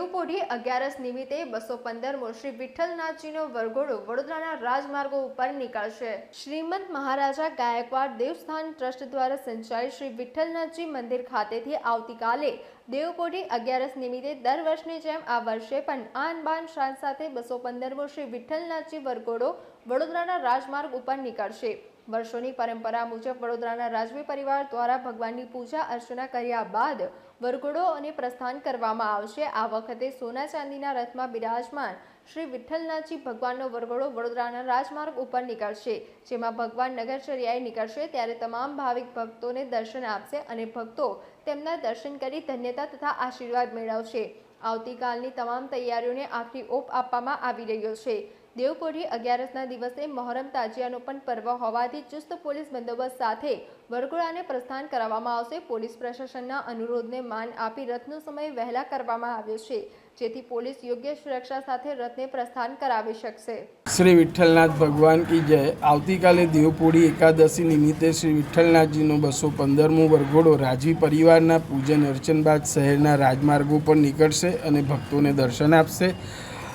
દેવપોઢી અગિયારસ નિમિત્તે બસો પંદરમો શ્રી વિઠ્ઠલનાથજીનો વરઘોડો વડોદરાના રાજમાર્ગો ઉપર નીકળશે. શ્રીમંત મહારાજા ગાયકવાડ દેવસ્થાન ટ્રસ્ટ દ્વારા સંચાલિત શ્રી વિઠ્ઠલનાથજી મંદિર ખાતેથી આવતીકાલે દેવપોઢી અગિયારસ નિમિત્તે દર વર્ષની જેમ આ વર્ષે પણ આન બાન શાન સાથે બસો પંદરમો શ્રી વિઠ્ઠલનાથજી વરઘોડો વડોદરાના રાજમાર્ગ ઉપર નીકળશે. વર્ષોની પરંપરા મુજબ વડોદરાના રાજવી પરિવાર દ્વારા ભગવાનની પૂજા અર્ચના કર્યા બાદ વરઘોડો અને પ્રસ્થાન કરવામાં આવશે. આ વખતે સોના ચાંદીના રથમાં બિરાજમાન શ્રી વિઠ્ઠલનાથજી ભગવાનનો વરઘોડો વડોદરાના રાજમાર્ગ ઉપર નીકળશે, જેમાં ભગવાન નગરચર્યાએ નીકળશે ત્યારે તમામ ભાવિક ભક્તોને દર્શન આપશે અને ભક્તો તેમના દર્શન કરી ધન્યતા તથા આશીર્વાદ મેળવશે. આવતીકાલની તમામ તૈયારીઓને આખરી ઓપ આપવામાં આવી રહ્યો છે. દેવપોઢી અગિયારસના દિવસે મહોરમ તાજિયાનો પણ પર્વ હોવાથી ચુસ્ત પોલીસ બંદોબસ્ત સાથે વરઘોડાને પ્રસ્થાન કરાવવામાં આવશે. પોલીસ પ્રશાસનના અનુરોધને માન આપી રથનો સમય વહેલા કરવામાં આવ્યો છે, જેથી પોલીસ યોગ્ય સુરક્ષા સાથે રથને પ્રસ્થાન કરાવી શકશે. શ્રી વિઠ્ઠલનાથ ભગવાન કી જય. આવતીકાલે દેવપોઢી એકાદશી નિમિત્તે શ્રી વિઠ્ઠલનાથજીનો બસો પંદરમો વરઘોડો રાજવી પરિવારના પૂજન અર્ચન બાદ શહેરના રાજમાર્ગો પર નીકળશે અને ભક્તોને દર્શન આપશે.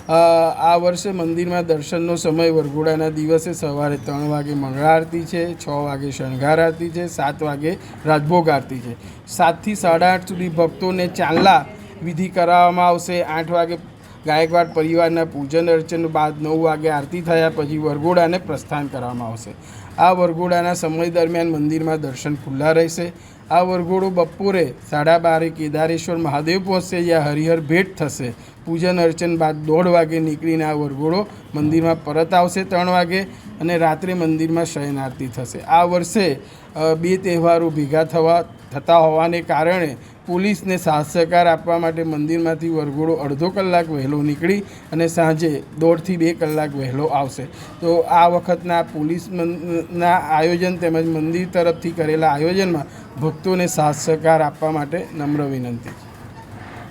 આ વર્ષે મંદિરમાં દર્શનનો સમય વરઘોડાના દિવસે સવારે ત્રણ વાગે મંગળા આરતી છે, છ વાગે શણગાર આરતી છે, સાત વાગે રાજભોગ આરતી છે. સાતથી સાડા આઠ સુધી ભક્તોને ચાંદલા વિધિ કરાવવામાં આવશે. આઠ વાગે ગાયકવાડ પરિવારના પૂજન અર્ચન બાદ નવ વાગે આરતી થયા પછી વરઘોડાને પ્રસ્થાન કરવામાં આવશે. આ વરઘોડાના સમય દરમિયાન મંદિરમાં દર્શન ખુલ્લા રહેશે. આ વરઘોડો બપોરે સાડા બારે કેદારેશ્વર મહાદેવ પહોંચશે. જ્યાં હરિહર ભેટ થશે. પૂજન અર્ચન બાદ દોઢ વાગે નીકળીને આ વરઘોડો મંદિરમાં પરત આવશે ત્રણ વાગે અને રાત્રે મંદિરમાં શયન આરતી થશે. આ વર્ષે બે તહેવારો ભેગા થવા, થતા હોવાને કારણે પોલીસને સાથ સહકાર આપવા માટે મંદિરમાંથી વરઘોડો અડધો કલાક વહેલો નીકળી અને સાંજે દોઢથી બે કલાક વહેલો આવશે. તો આ વખતના પોલીસ ના આયોજન તેમજ મંદિર તરફથી કરેલા આયોજનમાં ભક્તોને સાથ સહકાર આપવા માટે નમ્ર વિનંતી.